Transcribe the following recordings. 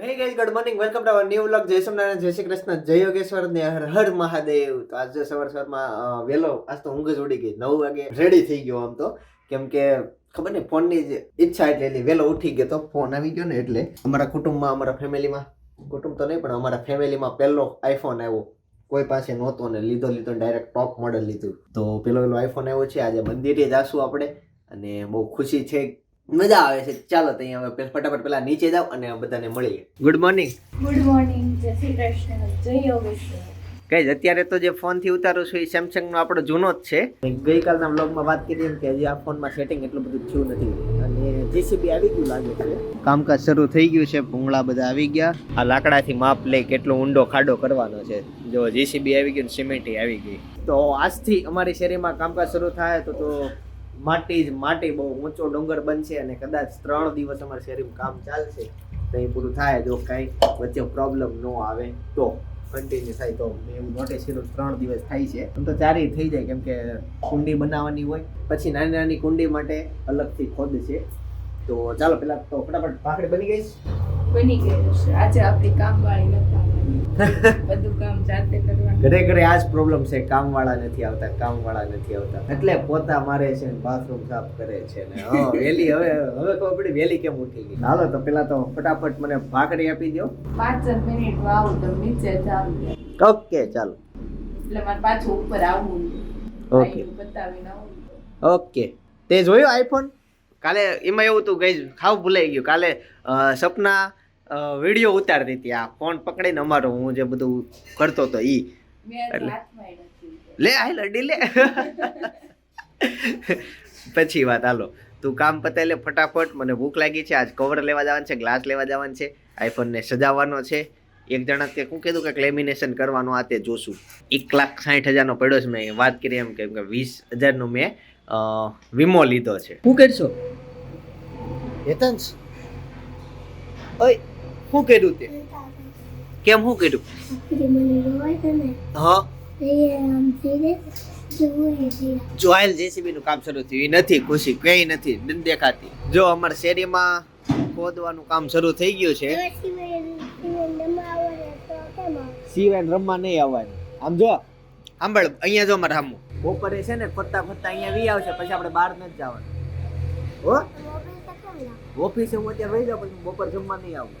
Hey guys good morning welcome to our new vlog જય સોમનારાયણ જય શ્રી કૃષ્ણ, જય યોગેશ્વર ને હર હર મહાદેવ. તો આજે સવાર સવારમાં વહેલો, આજ તો ઊંઘ જ ઉડી ગઈ. નવ વાગે રેડી થઈ ગયો આમ તો. કેમ કે ખબર નહીં, ફોનની જ ઈચ્છા એટલે એટલે વહેલો ઉઠી ગયો તો ફોન આવી ગયો ને એટલે અમારા કુટુંબમાં, અમારા ફેમિલીમાં, કુટુંબ તો નહીં, પણ અમારા ફેમિલીમાં પહેલો આઈફોન આવ્યો. કોઈ પાસે નહોતો ને લીધો લીધો ડાયરેક્ટ ટોપ મોડલ લીધું. તો પેલો પેલો આઈફોન આવ્યો છે. આજે મંદિરે જાશું આપણે. અને બહુ ખુશી છે મજા આવે છે. ચાલો તો અહીંયા હવે ફટાફટ પેલા નીચે જાવ અને બધાને મળીએ. ગુડ મોર્નિંગ ગુડ મોર્નિંગ જય શ્રી કૃષ્ણ. જય યોગેશ્વર કઈ અત્યારે તો જે ફોનથી ઉતારું છું એ સેમસંગ નો આપણો જૂનો જ છે. ગઈકાલના વ્લોગમાં વાત કરી કે હજી આ ફોનમાં સેટિંગ એટલું બધું થયું નથી. અને જીસીબી આવી ગયું લાગે છે. કામકાજ શરૂ થઈ ગયું છે. ભૂંગળા બધા આવી ગયા. આ લાકડાથી માપ લઈ કેટલો ઊંડો ખાડો કરવાનો છે. જો જીસીબી આવી ગયું સિમેન્ટ આવી ગઈ. તો આજથી અમારી શેરીમાં કામકાજ શરૂ થાય તો તો માટી જ માટી બહુ ઊંચો ડુંગર બનશે અને કદાચ ત્રણ દિવસ અમારી શેરીમાં કામ ચાલશે, તો એ પૂરું થાય જો. કાંઈ વચ્ચે પ્રોબ્લેમ ન આવે, તો કન્ટિન્યુ થાય. તો એવું નોટિસ કર્યું ત્રણ દિવસ થાય છે. આમ તો ચારેય થઈ જાય, કેમ કે કુંડી બનાવવાની હોય. પછી નાની નાની કુંડી માટે અલગથી ખોદ છે. તો ચાલો, પેલા તો ફટાફટ ભાખડી બની ગઈ? બની ગઈ છે. આજે આપણી નથી આવવાની. બધું કામ જાતે કરવાનું. ઘરે ઘરે આ જ પ્રોબ્લેમ છે કામવાળા નથી આવતા કામવાળા નથી આવતા. એટલે પોતા મારે છે ને બાથરૂમ સાફ કરે છે ને. હા વેલી હવે હવે ખબર પડી વેલી કેમ ઉઠી ગઈ. હાલો તો પેલા તો ફટાફટ મને ભાખરી આપી દો પાંચ મિનિટ વાવ તો નીચે જાવું ઓકે ચાલો. એટલે મારે પાછું ઉપર આવવું ઓકે. બતાવીને આવું. ઓકે. તે જોયો આઈફોન કાલે એમાં એવું હતું ગઈ ખાવ ભૂલાઈ ગયું. કાલે સપના વીડિયો ઉતારતી હતી આ ફોન પકડીને અમારો હું જે બધું કરતો હતો ઈ. એટલે-. લે આઈ લડી લે. પછી વાત હાલો. તું કામ પતાવી લે ફટાફટ. મને ભૂખ લાગી છે. આજ કવર લેવા જવાનું છે ગ્લાસ લેવા જવાનું છે. આઈફોનને સજાવવાનો છે. એક જણા તે શું કીધું કે લેમિનેશન કરવાનું આ તે જોશું. એક લાખ સાઠ હજારનો પડ્યો છે. મેં વાત કરી એમ કેમ કે વીસ હજારનો મેં વીમો લીધો છે. શું કરશો? હેતંશ. ઓય. શું કર્યું તે? કેમ શું કર્યું? હા? જોયેલ જેસીબી નું કામ શરૂ થયું. એ નથી ખુશી કઈ નથી દેખાતી. જો અમારા શેરીમાં ખોદવાનું કામ શરૂ થઈ ગયું છે. સિવાય રમવા નહીં આવવાનું. આમ જો સાંભળ અહીંયા જો અમારે સામું બપોરે છે ને ફરતા ફરતા અહીંયા વી આવશે પછી આપણે બહાર નથી જવાનું. હો? ઓફિસે હું અત્યારે રહી જાઉં પછી બપોર જમવા નહીં આવું.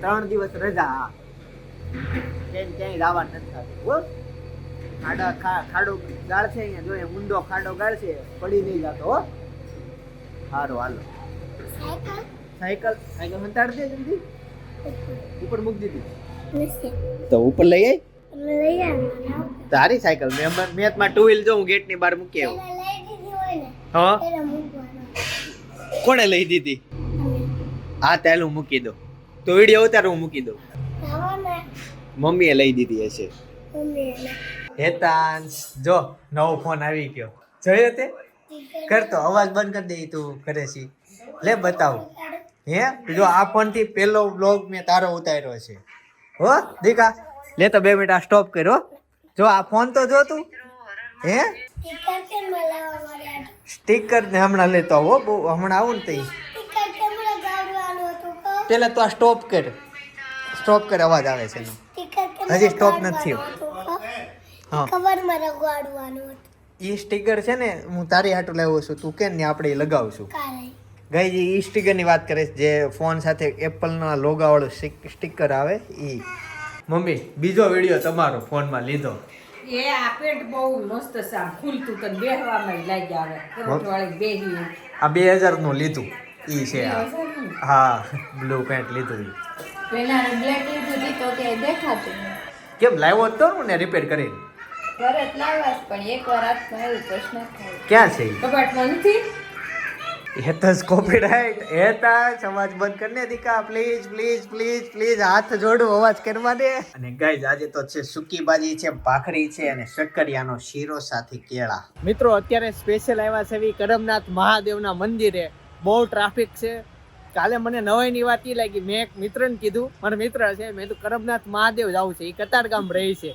ત્રણ દિવસ રજા હા. ક્યાંય જવા નથી થતું હો. ખાડા ખાડો ગાળ છે અહીંયા જોઈએ ઊંડો ખાડો ગાળ છે પડી નહીં જતો હો. સારું હાલો. સાયકલ? સાયકલ હંતાડ દે જલ્દી. ઉપર મૂકી દીધી. તો ઉપર લઈ આવી તારી સાયકલ મેં મેં માં ટુ વ્હીલ જો હું ગેટની બહાર મૂકી આવ્યો. હા? કોણે લઈ દીધી? હા તેલ હું મૂકી દઉં. તો વીડિયો ઉતાર હું મૂકી દઉં. મમ્મીએ લઈ દીધી હશે. હેતાંશ જો નવો ફોન આવી ગયો. જોયો તે? કરતો અવાજ બંધ કરી દે તું કરે છે લે બતાવ. હે? જો આ ફોનથી પેલો બ્લોગ મેં તારો ઉતાર્યો છે. હો દીકા લે તો બે મિનિટ આ સ્ટોપ કર્યો. જો આ ફોન તો જો તું. હે? સ્ટીકર ને હમણાં લેતો હો બહુ હમણાં આવું ને તઈ. પેલા તો આ સ્ટોપ કર. સ્ટોપ કર અવાજ આવે છે એનો. હજી સ્ટોપ નથી એ કવરમાં રગવાડવાનું ઈ સ્ટીકર છે ને હું તારી હાટું લાવ્યો છું તું કે ને આપણે લગાવશું. ગઈ જે ઈ સ્ટીકરની વાત કરે જે ફોન સાથે એપલ ના લોગા વાળું સ્ટીકર આવે ઈ. મમ્મી બીજો વીડિયો તમારો ફોનમાં લીધો. એ આ પેન્ટ બહુ મસ્ત છે આમ ખુલતું તો બેહવામાં લાગી આવે. કરોટ વાળી બેહી આ બે હજારનું લીધું. ઈ છે આ. હા બ્લુ પેન્ટ લીધું. પેલા બ્લેક લીધું તો કે દેખાતું કેમ લાવ્યો જ તો ને રિપેર કરીને? પરત છે, પણ એકવાર હાથમાં આવ્યું પ્રશ્ન થાય. ક્યાં છે કબાટમાં નથી? હેતસ કોપીરાઇટ હેતસ અવાજ બંધ કરને દીકા પ્લીઝ પ્લીઝ પ્લીઝ પ્લીઝ હાથ જોડો અવાજ કરવા દે. અને ગાઈઝ આજે તો છે સુકી ભાજી છે ભાખરી છે અને શક્કરિયાનો શીરો સાથે કેળા. મિત્રો અત્યારે સ્પેશિયલ આવ્યા છે એવી કરમનાથ મહાદેવના મંદિરે. બહુ ટ્રાફિક છે. કાલે મને નવાઈની વાત એ લાગી મેં એક મિત્રને કીધું મારા મિત્ર છે મેં તો કરમનાથ મહાદેવ જવું છે. એ કતારગામ રહે છે.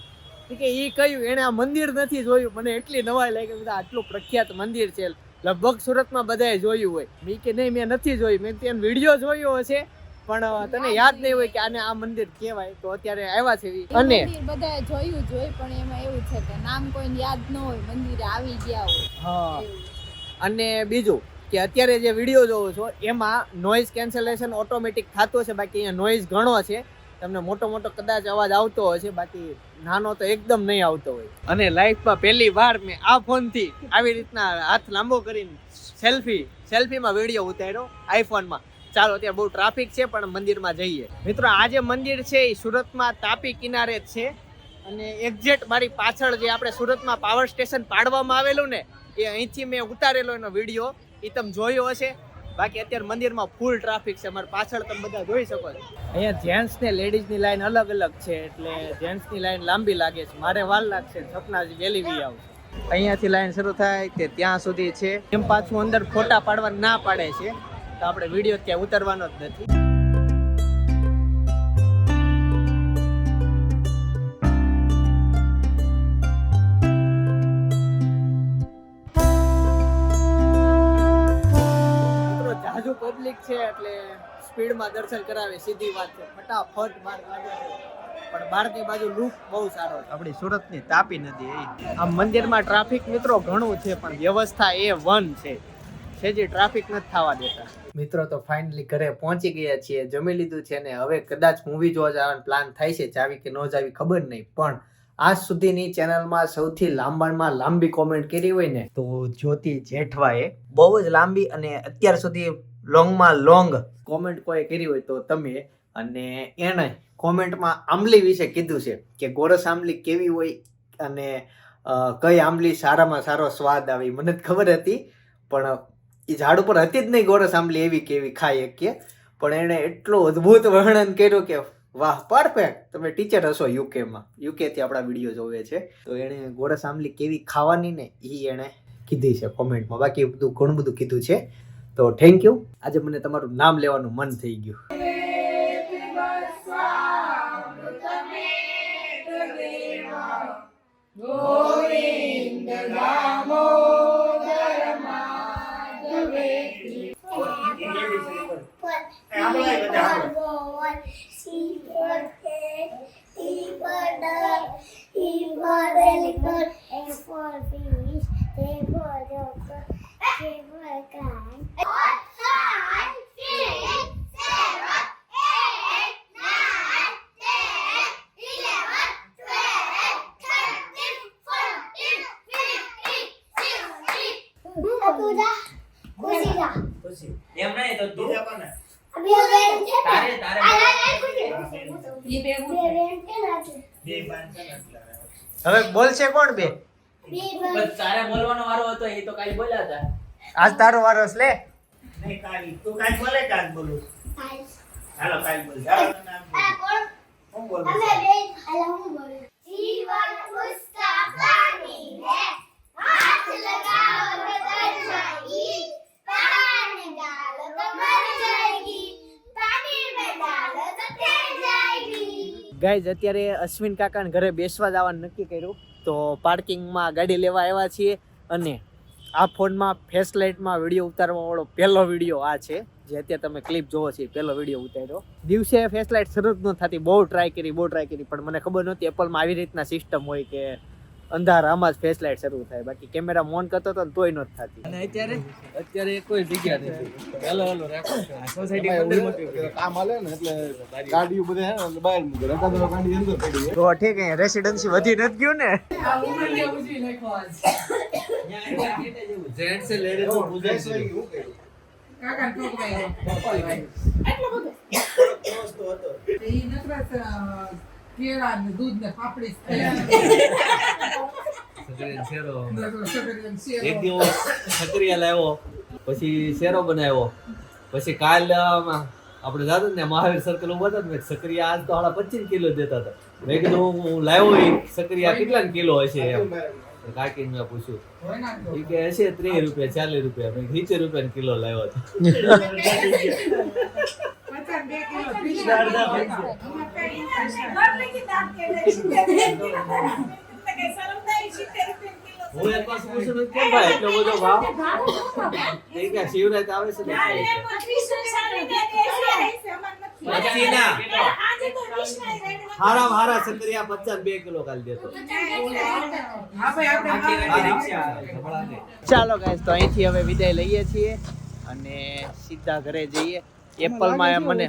કે એ કહ્યું એણે આ મંદિર નથી જોયું. મને એટલી નવાઈ લાગી બધા આટલું પ્રખ્યાત મંદિર છે. લગભગ સુરતમાં બધાએ જોયું હોય. મેં કે નહીં મેં નથી જોયું. મેં ત્યાં વીડિયો જોયો હશે પણ તને યાદ નહીં હોય કે આને આ મંદિર કહેવાય. તો અત્યારે આવ્યા છે. અને બધાએ જોયું જોઈ પણ એમાં એવું છે કે નામ કોઈને યાદ ન હોય મંદિરે આવી ગયા હોય. હા. અને બીજું કે અત્યારે જે વીડિયો જોવો છો, એમાં નોઇઝ કેન્સલેશન ઓટોમેટિક થતું હશે બાકી અહીંયા નોઇઝ ઘણો છે. તમને મોટો મોટો કદાચ અવાજ આવતો હશે, બાકી નાનો તો એકદમ નહીં આવતો હોય. અને લાઈફમાં પહેલી વાર મેં આ ફોનથી આવી રીતના હાથ લાંબો કરીને સેલ્ફી સેલ્ફીમાં વીડિયો ઉતાર્યો આઈફોનમાં ચાલો અત્યારે બહુ ટ્રાફિક છે, પણ મંદિરમાં જઈએ. મિત્રો, આ જે મંદિર છે, એ સુરતમાં તાપી કિનારે જ છે. અને એક્ઝેક્ટ મારી પાછળ જે આપણે સુરતમાં પાવર સ્ટેશન પાડવામાં આવેલું ને, એ અહીંથી મેં ઉતારેલો એનો વીડિયો. એ તમે જોયો હશે. બાકી અત્યારે મંદિરમાં ફૂલ ટ્રાફિક છે. અમારે પાછળ તમે બધા જોઈ શકો છો. અહીંયા જેન્ટ્સ ને લેડીઝની લાઈન અલગ અલગ છે એટલે જેન્ટ્સની લાઈન લાંબી લાગે છે. મારે વાર લાગશે સપનાજી વહેલી વી આવશે અહીંયાથી લાઈન શરૂ થાય તે ત્યાં સુધી છે. એમ પાછું અંદર ફોટા પાડવા ના પાડે છે. તો આપણે વીડિયો ત્યાં ઉતારવાનો જ નથી. પબ્લિક છે એટલે સ્પીડમાં દર્શન કરાવે સીધી વાત છે. ફટાફટ માર્ગ લાગે છે. પણ બહારની બાજુ લુક બહુ સારો છે. આપણી સુરતની તાપી નદી એ. આ મંદિરમાં ટ્રાફિક મિત્રો ઘણું છે પણ વ્યવસ્થા એ વન છે. છે જે ટ્રાફિક નથી થવા દેતા. મિત્રો તો ફાઇનલી ઘરે પહોંચી ગયા છીએ. જમી લીધું છે ને હવે કદાચ મૂવી જોવા જવાનો પ્લાન થાય છે જાવી કે ન જાવી ખબર નહીં. પણ આજ સુધીની ચેનલમાં સૌથી લાંબામાં લાંબી કોમેન્ટ કરી હોય ને તો જ્યોતિ જેઠવાએ બહુ જ લાંબી અને અત્યાર સુધી લોંગમાં લોંગ કોમેન્ટ કોઈ કરી હોય તો તમે અને એણે કોમેન્ટમાં આંબલી વિશે કીધું છે કે ગોરસ આંબલી કેવી હોય અને કઈ આંબલી સારામાં સારો સ્વાદ આવે મને જ ખબર હતી, પણ એ ઝાડ ઉપર હતી જ નહીં ગોરસ આંબલી એવી કેવી ખાઈ શકીએ પણ એણે એટલું અદ્ભુત વર્ણન કર્યું કે વાહ પરફેક્ટ તમે ટીચર હશો યુકેમાં યુકેથી આપણા વીડિયો જોવે છે. તો એણે ગોરસ આંબલી કેવી ખાવાની ને એ એણે કીધી છે કોમેન્ટમાં. બાકી બધું ઘણું બધું કીધું છે. તો થેન્ક યુ આજે મને તમારું નામ લેવાનું મન થઈ ગયું. એમ નહીં તો તું. તારે તારે. ઈ ભેગું હવે બોલશે કોણ બે? બસ તારે બોલવાનો વારો હતો એ તો કાઈ બોલ્યા હતા. આજ તારો વારો છે લે. નહીં કાલી. તું કાલ બોલે કાલ બોલું? હાલો કાલ બોલ. હાલો નામ બોલ. હું બોલું. જીવન પુસ્તક. ગાઈઝ અત્યારે અશ્વિન કાકાને ઘરે બેસવા જવાનું નક્કી કર્યું. તો પાર્કિંગમાં ગાડી લેવા આવ્યા છીએ અને આ ફોનમાં ફેસલાઇટમાં વીડિયો ઉતારવાવાળો પહેલો વીડિયો આ છે. જે અત્યારે તમે ક્લિપ જોવો છો પહેલો વીડિયો ઉતાર્યો. દિવસે ફેસલાઇટ શરૂ ન થતી. બહુ ટ્રાય કરી, બહુ ટ્રાય કરી. પણ મને ખબર નહોતી એપલમાં આવી રીતના સિસ્ટમ હોય કે અંધારામાં જ ફેસ લાઇટ શરૂ થાય. બાકી કેમેરા મોન કરતો હતો ને તોય નથી થતી. અને અત્યારે? અત્યારે કોઈ જગ્યા નથી. હેલો હેલો રાખો. સોસાયટી કામ હાલે ને એટલે ગાડીઓ બધે હે બહાર મૂકે. રકાદરો ગાડી અંદર પડી તો ઠીક હે રેસિડન્સી વધી નથી ગયું ને. જેન્ટ્સ લેડીઝનું છે. કાકા ઠોકવાય હતો. એ નકરા કેળા ને દૂધ ને પાપડી. એક દિવસ સક્રિયા લાવ્યો પછી શેરો બનાવ્યો પછી કાલ આપણે જાતું ને મહાવીર સર્કલ ઊભા હતા ને મેં સક્રિયા આજ તો હાડા પચીસ કિલો દેતા હતા મેં કીધું હું લાવ્યો એ સક્રિયા કેટલા કિલો હશે એમ કાકીને મેં પૂછ્યું. એ કે હશે ત્રીસ રૂપિયા ચાલીસ રૂપિયા મેં સિત્તેર રૂપિયા કિલો લાવ્યો હતો હું એક પૂછું છું કેમ ભાઈ એટલો બધો ભાવ? કે શિવરાજ આવે છે પછી ના હારા હારા સક્રિયા પચાસ બે કિલો કાલ દેતો હા ભાઈ આપણે ચાલો ગાઈસ તો અહીંથી હવે વિદાય લઈએ છીએ અને સીધા ઘરે જઈએ. એપલમાં મને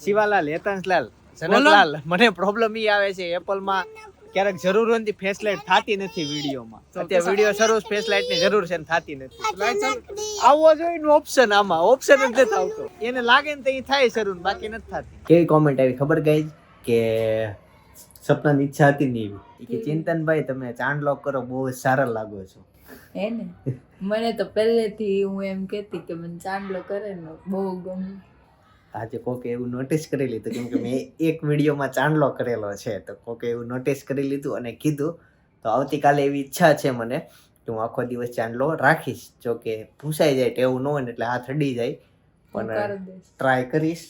શિવાલાલ હેતાંશલાલ જનકલાલ મને પ્રોબ્લેમ ઈ આવે છે એપલમાં ક્યારેક જરૂર હોય ને ફેસ લાઇટ થતી નથી વિડીયોમાં. અત્યારે વીડિયો શરૂ ફેસ લાઇટની જરૂર છે ને થતી નથી. આવવો જોઈએ નું ઓપ્શન આમાં ઓપ્શન જ નથી આવતો. એને લાગે ને તો એ થાય શરૂ બાકી નથી થતી. કેવી કોમેન્ટ આવી ખબર ગઈ કે સપનાની ઈચ્છા હતી ને એવી. કે ચિંતનભાઈ તમે ચાંદલો કરો બહુ જ સારા લાગો છો. હે ને? મને તો પહેલેથી હું એમ કહેતી કે મને ચાંદલો કરે ને બહુ ગમે. આજે કોકે એવું નોટિસ કરી લીધું કેમ કે મેં એક વિડીયોમાં ચાંદલો કરેલો છે તો કોકે એવું નોટિસ કરી લીધું અને કીધું તો આવતીકાલે એવી ઈચ્છા છે મને કે હું આખો દિવસ ચાંદલો રાખીશ જો કે ભૂસાઈ જાય એવું ન હોય ને એટલે હાથ અડી જાય પણ ટ્રાય કરીશ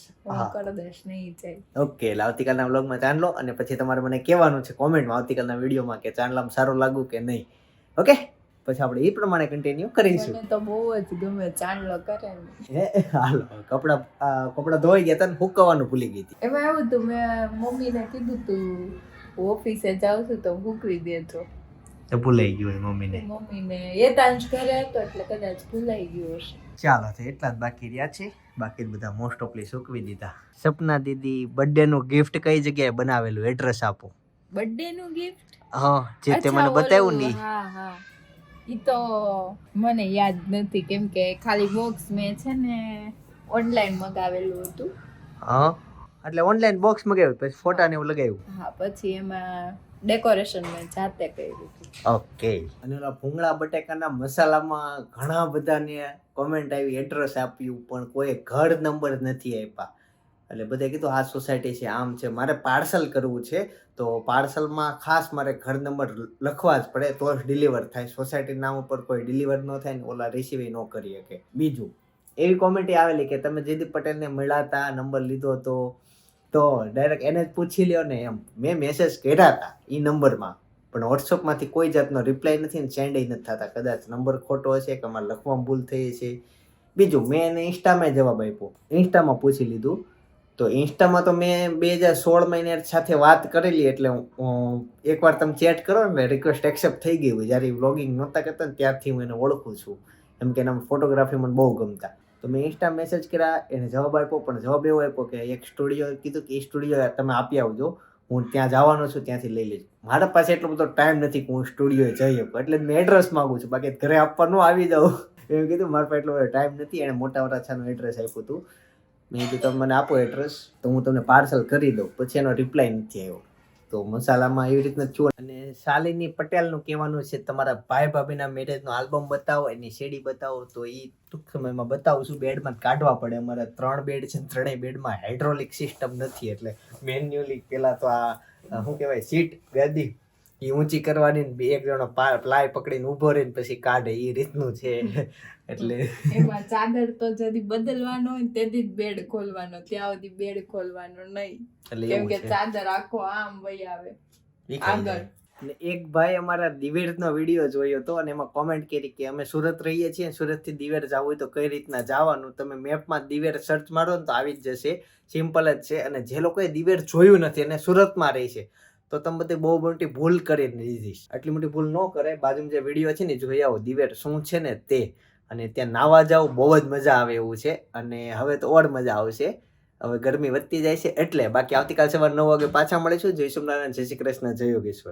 ઓકે એટલે આવતીકાલના વ્લોગમાં ચાંદલો અને પછી તમારે મને કહેવાનું છે કોમેન્ટમાં આવતીકાલના વિડીયોમાં કે ચાંદલામાં સારું લાગુ કે નહીં. ઓકે પછી આપણે એ પ્રમાણે કન્ટિન્યુ કરીશું. મને તો બહુ જ ગમે ચાંદલો કરે હે હાલો કપડા કપડા ધોઈ ગયા તને હુકવાનું ભૂલી ગઈ હતી. એમાં એવું હતું મેં મમ્મીને કીધું તું ઓફિસે જાઉં છું તો હુકવી દેજો. તો ભૂલાઈ ગયું હોય મમ્મીને. મમ્મીને તાંજ ઘરે હતો એટલે કદાચ ભૂલાઈ ગયું હશે. ચાલો તો એટલા જ બાકી રહ્યા છે. બાકી બધા મોસ્ટ ઓફલી સૂકવી દીધા. સપના દીદી બર્થડે નું ગિફ્ટ કઈ જગ્યાએ બનાવેલું? એડ્રેસ આપો. બર્થડે નું ગિફ્ટ હા જે તે મને બતાવ્યું નહીં હા હા. ઈ તો મને યાદ નથી કેમ કે ખાલી બોક્સ મેં છે ને ઓનલાઈન મગાવેલું હતું. હા? એટલે ઓનલાઈન બોક્સ મગાવ્યું પછી ફોટા ને એવું લગાવ્યું? હા પછી એમાં ડેકોરેશન મેં જાતે કર્યું ઓકે. અને ઓલા ભૂંગળા બટેકાના મસાલામાં ઘણા બધાને કોમેન્ટ આવી એડ્રેસ આપ્યું પણ કોઈ ઘર નંબર નથી આપ્યા. એટલે બધે કીધું, આ સોસાયટી છે, આમ છે, મારે પાર્સલ કરવું છે. તો પાર્સલમાં ખાસ મારે ઘર નંબર લખવા જ પડે, તો જ ડિલિવર થાય. સોસાયટી નામ ઉપર કોઈ ડિલિવર ન થાય ને ઓલા રિસીવ ન કરી શકે. બીજું, એવી કોમેટી આવેલી કે તમે જયદીપ પટેલને મળ્યા હતા, નંબર લીધો હતો, તો ડાયરેક્ટ એને જ પૂછી લ્યો ને એમ. મેં મેસેજ કર્યા હતા એ નંબરમાં, પણ વોટ્સઅપમાંથી કોઈ જાતનો રિપ્લાય નથી ને સેન્ડ નથી થતા. કદાચ નંબર ખોટો હશે કે અમારે લખવામાં ભૂલ થઈ છે બીજું, મેં એને ઇન્સ્ટામાં જવાબ આપ્યો. ઇન્સ્ટામાં પૂછી લીધું તો ઇન્સ્ટામાં તો મેં બે હજાર સોળ મહિને સાથે વાત કરેલી એટલે એકવાર તમે ચેટ કરો ને રિક્વેસ્ટ એક્સેપ્ટ થઈ ગઈ હોય. જ્યારે વ્લોગિંગ નહોતા કરતા ત્યારથી હું એને ઓળખું છું. એમ કે એના ફોટોગ્રાફી મને બહુ ગમતા. તો મેં ઇન્સ્ટા મેસેજ કર્યા, એને જવાબ આપ્યો, પણ જવાબ એવો આપ્યો કે એક સ્ટુડિયો કીધું કે એ સ્ટુડિયો તમે આપી આવજો. હું ત્યાં જવાનો છું, ત્યાંથી લઈ લેજો. મારા પાસે એટલો બધો ટાઈમ નથી કે હું સ્ટુડિયોએ જઈ શકું. એટલે મેં એડ્રેસ માગું છું. બાકી ઘરે આપવાનું આવી જાઉં. એમ કીધું, મારા પાસે એટલો બધો ટાઈમ નથી. એણે મોટા વરાછાનું એડ્રેસ આપ્યું હતું. મેં કીધું, તમે મને આપો એડ્રેસ તો હું તમને પાર્સલ કરી દઉં. પછી એનો રિપ્લાય નથી આવ્યો. તો મસાલામાં એવી રીતના છું અને શાલિની પટેલનું કહેવાનું છે, તમારા ભાઈ ભાભીના મેરેજનો આલ્બમ બતાવો, એની શેડી બતાવો. તો એ ટૂંક સમયમાં બતાવું છું બેડમાં કાઢવા પડે. અમારે ત્રણ બેડ છે ત્રણેય બેડમાં હાઇડ્રોલિક સિસ્ટમ નથી, એટલે મેન્યુઅલી પહેલાં તો આ શું કહેવાય, સીટ ગાદી એ ઊંચી કરવાની બે એક જણો પ્લાય પકડીને ઊભો રહીને પછી કાઢે. એ રીતનું છે. એટલે એમાં ચાદર તો જદી બદલવાનો હોય તેથી જ બેડ ખોલવાનો ત્યાં સુધી બેડ ખોલવાનો નહીં. કેમ કે ચાદર આખો આમ વહી આવે. આગળ. એક ભાઈ અમારા દિવેડનો વીડિયો જોયો હતો અને એમાં કોમેન્ટ કરી કે અમે સુરત રહીએ છીએ સુરતથી દિવેડ જવું હોય તો કઈ રીતના જવાનું? તમે મેપમાં દિવેડ સર્ચ મારો ને તો આવી જ જશે. સિમ્પલ જ છે. અને જે લોકોએ દિવેડ જોયું નથી અને સુરતમાં રહે છે. તો તમે બધે બહુ મોટી ભૂલ કરી દીધી આટલી મોટી ભૂલ ન કરે બાજુમાં જે વીડિયો છે ને જોઈ આવો. દિવેડ શું છે ને તે. અને ત્યાં નાવા જાવ બહુ જ મજા આવે એવું છે. અને હવે તો ઓર મજા આવશે. હવે ગરમી વધતી જાય છે એટલે બાકી આવતીકાલ સવાર નવ વાગે પાછા મળીશું. જય સોમનારાયણ જય શ્રી કૃષ્ણ, જય યોગેશ્વર.